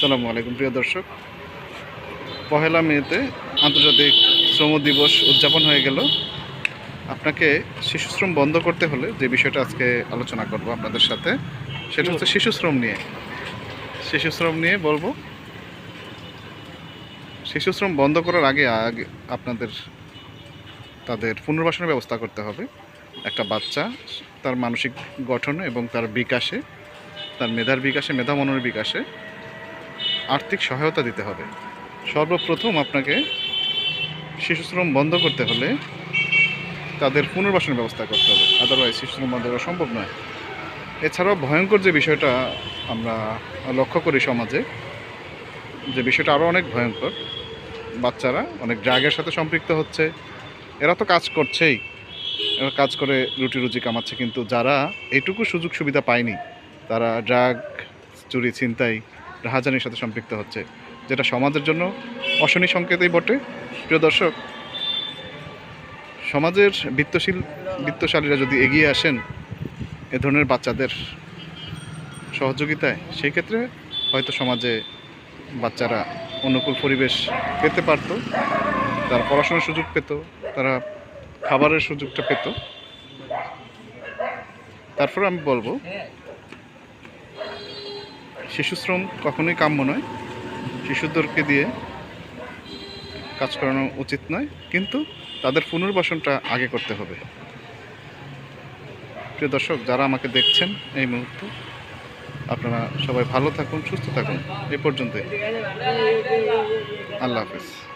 সালামু আলাইকুম, প্রিয় দর্শক। পহেলা মেতে আন্তর্জাতিক শ্রম দিবস উদযাপন হয়ে গেল। আপনাকে শিশুশ্রম বন্ধ করতে হলে যে বিষয়টা আজকে আলোচনা করব আপনাদের সাথে, সেটা হচ্ছে শিশুশ্রম নিয়ে। শিশুশ্রম নিয়ে বলব, শিশুশ্রম বন্ধ করার আগে আগে আপনাদের, তাদের পুনর্বাসনের ব্যবস্থা করতে হবে। একটা বাচ্চা, তার মানসিক গঠন এবং তার বিকাশে, তার মেধার বিকাশে, মেধা মনের বিকাশে আর্থিক সহায়তা দিতে হবে। সর্বপ্রথম আপনাকে শিশু শ্রম বন্ধ করতে হলে তাদের পুনর্বাসনের ব্যবস্থা করতে হবে। আদারওয়াইজ শিশু শ্রম বন্ধ করা সম্ভব নয়। এছাড়াও ভয়ঙ্কর যে বিষয়টা আমরা লক্ষ্য করি সমাজে, যে বিষয়টা আরও অনেক ভয়ঙ্কর। বাচ্চারা অনেক ড্রাগের সাথে সম্পৃক্ত হচ্ছে। এরা তো কাজ করছেই। এরা কাজ করে রুটি রুজি কামাচ্ছে, কিন্তু যারা এইটুকু সুযোগ সুবিধা পায়নি, তারা ড্রাগ, চুরি, ছিনতাই রাহাজানির সাথে সম্পৃক্ত হচ্ছে, যেটা সমাজের জন্য অশনি সংকেতই বটে। প্রিয় দর্শক, সমাজের বিত্তশীল বিত্তশালীরা যদি এগিয়ে আসেন এ ধরনের বাচ্চাদের সহযোগিতায়, সেই ক্ষেত্রে হয়তো সমাজে বাচ্চারা অনুকূল পরিবেশ পেতে পারতো, তারা পড়াশোনার সুযোগ পেত, তারা খাবারের সুযোগটা পেত। তারপর আমি বলব শিশু শ্রম কখনোই কাম্য নয়। শিশুদেরকে দিয়ে কাজ করানো উচিত নয়, কিন্তু তাদের পুনর্বাসনটা আগে করতে হবে। প্রিয় দর্শক, যারা আমাকে দেখছেন এই মুহূর্তে, আপনারা সবাই ভালো থাকুন, সুস্থ থাকুন। এ পর্যন্তই। আল্লাহ হাফেজ।